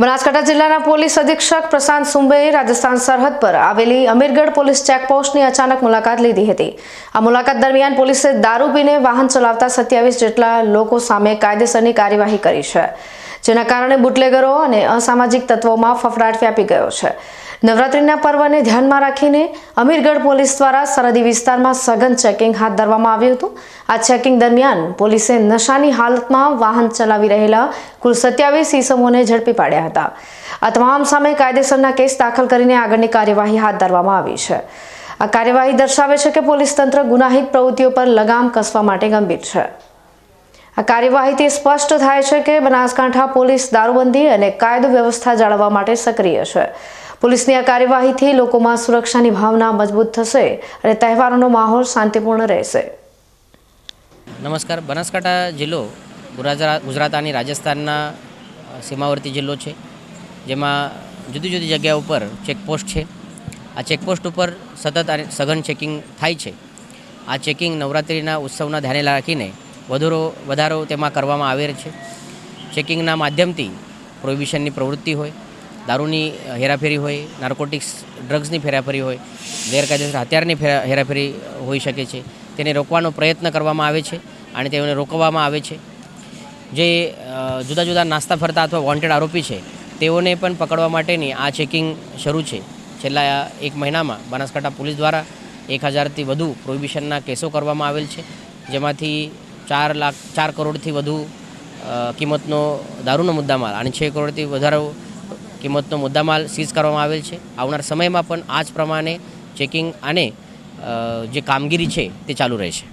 બનાસકાંઠા જિલ્લાના પોલીસ અધિક્ષક પ્રશાંત સુંબેએ રાજસ્થાન સરહદ પર આવેલી અમીરગઢ પોલીસ ચેકપોસ્ટની અચાનક મુલાકાત લીધી હતી. આ મુલાકાત દરમિયાન પોલીસે દારૂ પીને વાહન ચલાવતા સત્યાવીસ જેટલા લોકો સામે કાયદેસરની કાર્યવાહી કરી છે. જેના કારણે બુટલેગરો અને અસામાજિક તત્વોમાં ફફડાટ વ્યાપી ગયો છે. નવરાત્રિના પર્વને ધ્યાનમાં રાખીને અમીરગઢ પોલીસ દ્વારા સરહદી વિસ્તારમાં સઘન ચેકિંગ હાથ ધરવામાં આવ્યું હતું. આ ચેકિંગ દરમિયાન પોલીસે નશાની હાલતમાં વાહન ચલાવી રહેલા કુલ સત્યાવીસ ઈસમોને ઝડપી પાડ્યા હતા. આ તમામ સામે કાયદેસરના કેસ દાખલ કરીને આગળની કાર્યવાહી હાથ ધરવામાં આવી છે. આ કાર્યવાહી દર્શાવે છે કે પોલીસ તંત્ર ગુનાહિત પ્રવૃત્તિઓ પર લગામ કસવા માટે ગંભીર છે. આ કાર્યવાહીથી સ્પષ્ટ થાય છે કે બનાસકાંઠા પોલીસ દારૂબંધી અને કાયદો વ્યવસ્થા જાળવવા માટે સક્રિય છે. પોલીસની આ કાર્યવાહીથી લોકોમાં સુરક્ષાની ભાવના મજબૂત થશે અને તહેવારોનો માહોલ શાંતિપૂર્ણ રહેશે. નમસ્કાર. બનાસકાંઠા જિલ્લો ગુજરાત અને રાજસ્થાનના સીમાવર્તી જિલ્લો છે, જેમાં જુદી જુદી જગ્યા ઉપર ચેકપોસ્ટ છે. આ ચેકપોસ્ટ ઉપર સતત સઘન ચેકિંગ થાય છે. આ ચેકિંગ નવરાત્રિના ઉત્સવના ધ્યાને રાખીને વધારો વધારો તેમાં કરવામાં આવે છે. ચેકિંગના માધ્યમથી પ્રોહિબિશનની પ્રવૃત્તિ હોય, દારૂની હેરાફેરી હોય, નાર્કોટિક્સ, ડ્રગ્સની ફેરાફેરી હોય, ગેરકાયદેસર હથિયારની ફેરા- હેરાફેરી હોઈ શકે છે. તેને રોકવાનો પ્રયત્ન કરવામાં આવે છે અને તેઓને રોકવામાં આવે છે. જે જુદા જુદા નાસ્તા ફરતા અથવા વોન્ટેડ આરોપી છે, તેઓને પણ પકડવા માટેની આ ચેકિંગ શરૂ છે. છેલ્લા એક મહિનામાં બનાસકાંઠા પોલીસ દ્વારા એક હજારથી વધુ પ્રોહિબિશનના કેસો કરવામાં આવેલ છે. જેમાંથી ચાર લાખ, ચાર કરોડથી વધુ કિંમતનો દારૂનો મુદ્દામાલ અને છ કરોડથી વધારે કિંમતનો મુદ્દામાલ સીઝ કરવામાં આવેલ છે. આવનાર સમયમાં પણ આ જ પ્રમાણે ચેકિંગ અને જે કામગીરી છે તે ચાલુ રહેશે.